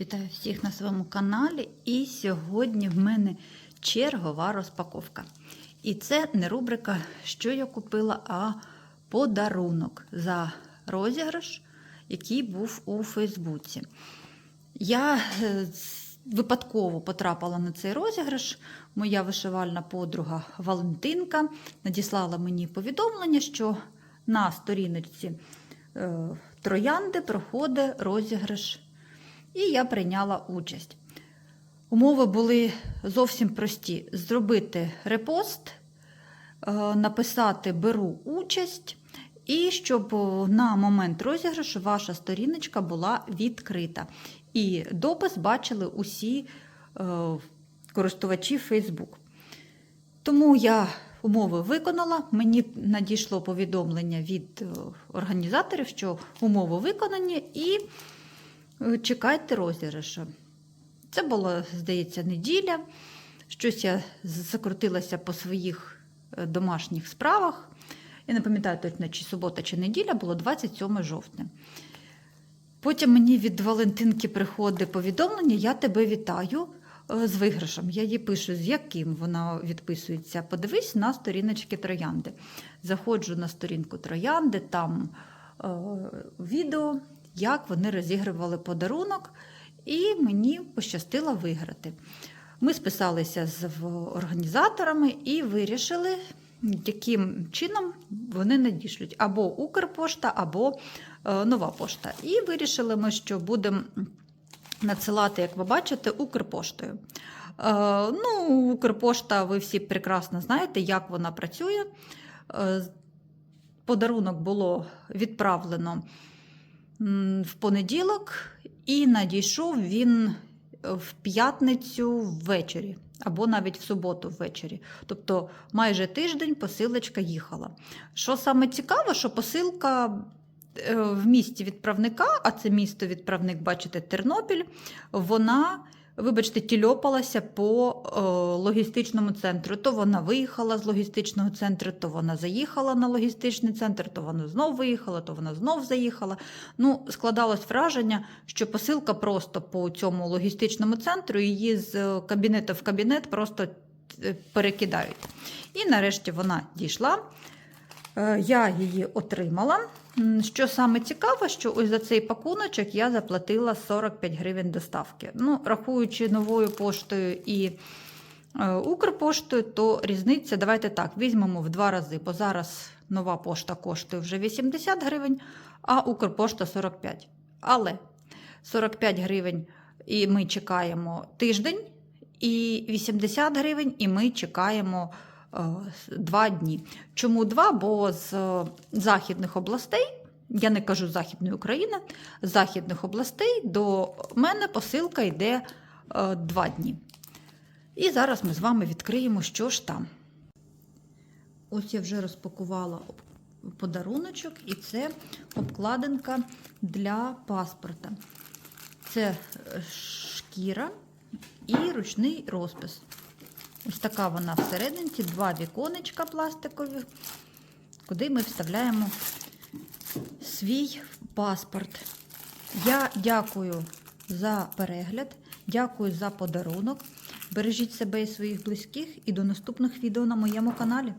Вітаю всіх на своєму каналі. І сьогодні в мене чергова розпаковка. І це не рубрика, що я купила, а подарунок за розіграш, який був у Фейсбуці. Я е, випадково потрапила на цей розіграш. Моя вишивальна подруга Валентинка надіслала мені повідомлення, що на сторіночці е, Троянди проходить розіграш і я прийняла участь. Умови були зовсім прості: зробити репост, е, написати Беру участь, і щоб на момент розіграшу ваша сторіночка була відкрита. І допис бачили усі е, користувачі Facebook. Тому я умови виконала. Мені надійшло повідомлення від е, організаторів, що умови виконані, і е, чекайте розіграшу. Це була, здається, неділя. Щось я закрутилася по своїх е, домашніх справах. Я не пам'ятаю точно, чи субота, чи неділя, було 27 жовтня. Потім мені від Валентинки приходить повідомлення: я тебе вітаю е, з виграшем. Я їй пишу, з яким вона відписується. Подивись на сторіночки Троянди. Заходжу на сторінку Троянди, там е, відео, як вони розігрували подарунок, і мені пощастило виграти. Ми списалися з організаторами і вирішили, яким чином вони надішлють або Укрпошта, або е, нова пошта. І вирішили ми, що будемо надсилати, як ви бачите, Укрпоштою. Е, ну, Укрпошта, ви всі прекрасно знаєте, як вона працює. Е, подарунок було відправлено в понеділок, і надійшов він в п'ятницю ввечері, або навіть в суботу ввечері. Тобто майже тиждень посилочка їхала. Що саме цікаво, що посилка е, в місті відправника, а це місто відправник, бачите, Тернопіль, вона. Вибачте, тільопалася по е, логістичному центру. То вона виїхала з логістичного центру, то вона заїхала на логістичний центр, то вона знов виїхала, то вона знов заїхала. Ну, складалось враження, що посилка просто по цьому логістичному центру її з е, кабінету в кабінет просто е, перекидають. І нарешті вона дійшла. Е, Я її отримала. Що саме цікаве, що ось за цей пакуночок я заплатила 45 гривень доставки. Ну, рахуючи новою поштою і е, Укрпоштою, то різниця, давайте так, візьмемо в два рази, бо зараз нова пошта коштує вже 80 гривень, а Укрпошта 45. Але 45 гривень і ми чекаємо тиждень, і 80 гривень, і ми чекаємо два дні. Чому два? Бо з е, західних областей, я не кажу Західної України, з західних областей до мене посилка йде е, два дні. І зараз ми з вами відкриємо, що ж там. Ось я вже розпакувала подаруночок, і це обкладинка для паспорта. Це е, шкіра і ручний розпис. Ось така вона всерединці, два віконечка пластикові, куди ми вставляємо свій паспорт. Я дякую за перегляд, дякую за подарунок. Бережіть себе і своїх близьких і до наступних відео на моєму каналі.